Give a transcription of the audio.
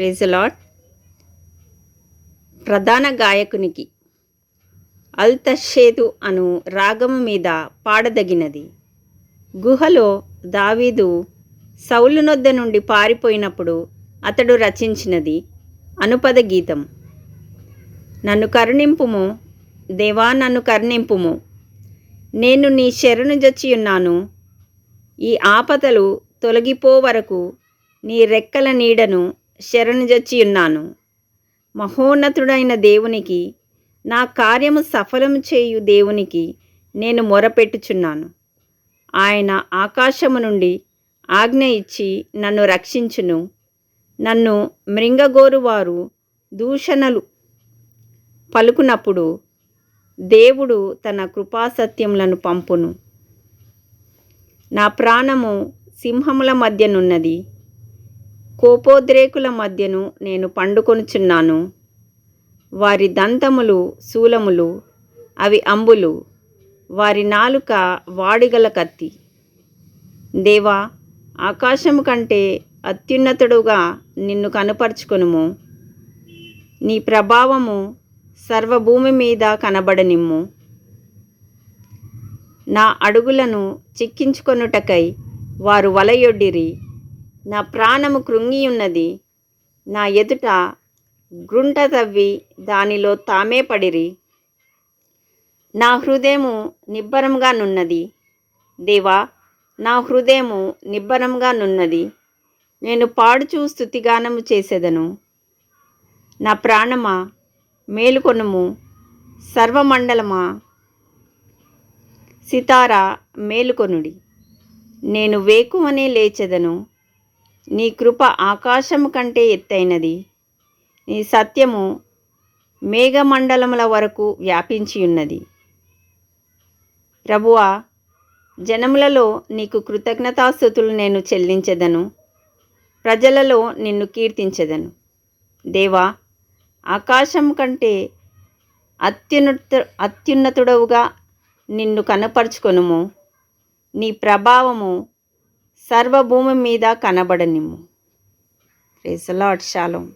ప్రేజలాట్ ప్రధాన గాయకునికి అల్తషేదు అను రాగము మీద పాడదగినది. గుహలో దావీదు సౌలు నొద్ద నుండి పారిపోయినప్పుడు అతడు రచించినది అనుపద గీతం. నన్ను కరుణింపుము దేవా నన్ను కరుణింపుము. నేను నీ శరణు జొచ్చియున్నాను ఈ ఆపదలు తొలగిపో వరకు నీ రెక్కల నీడను శరణుజొచ్చియున్నాను మహోన్నతుడైన దేవునికి నా కార్యము సఫలము చేయు దేవునికి నేను మొరపెట్టుచున్నాను. ఆయన ఆకాశము నుండి ఆజ్ఞ ఇచ్చి నన్ను రక్షించును. నన్ను మృంగగోరువారు దూషణలు పలుకునప్పుడు దేవుడు తన కృపాసత్యములను పంపును. నా ప్రాణము సింహముల మధ్యనున్నది కోపోద్రేకుల మధ్యను నేను పండుకొనుచున్నాను వారి దంతములు శూలములు అవి అంబులు వారి నాలుక వాడిగల కత్తి. దేవా ఆకాశము కంటే అత్యున్నతుడుగా నిన్ను కనుపరుచుకొనుము. నీ ప్రభావము సర్వభూమి మీద కనబడనిమ్ము. నా అడుగులను చిక్కించుకొనుటకై వారు వలయొడ్డిరి. నా ప్రాణము కృంగియున్నది. నా ఎదుట గ్రుంట తవ్వి దానిలో తామే పడిరి. నా హృదయము నిబ్బరంగా నున్నది. దేవా నా హృదయము నిబ్బరంగా నున్నది. నేను పాడుచూ స్థుతిగానము చేసేదను. నా ప్రాణమా మేలుకొనుము. సర్వమండలమా సితారా మేలుకొనుడి. నేను వేకువనే లేచెదను. నీ కృప ఆకాశము కంటే ఎత్తైనది. నీ సత్యము మేఘమండలముల వరకు వ్యాపించి ఉన్నది ప్రభువా జనములలో నీకు కృతజ్ఞతాస్థుతులు నేను చెల్లించదను. ప్రజలలో నిన్ను కీర్తించెదను. దేవా ఆకాశం కంటే అత్యున్నత అత్యున్నతుడవుగా నిన్ను కనపరుచుకొనుము. నీ ప్రభావము సర్వభూమి మీద కనబడనిమ్ము. రేసలాట్ శాలం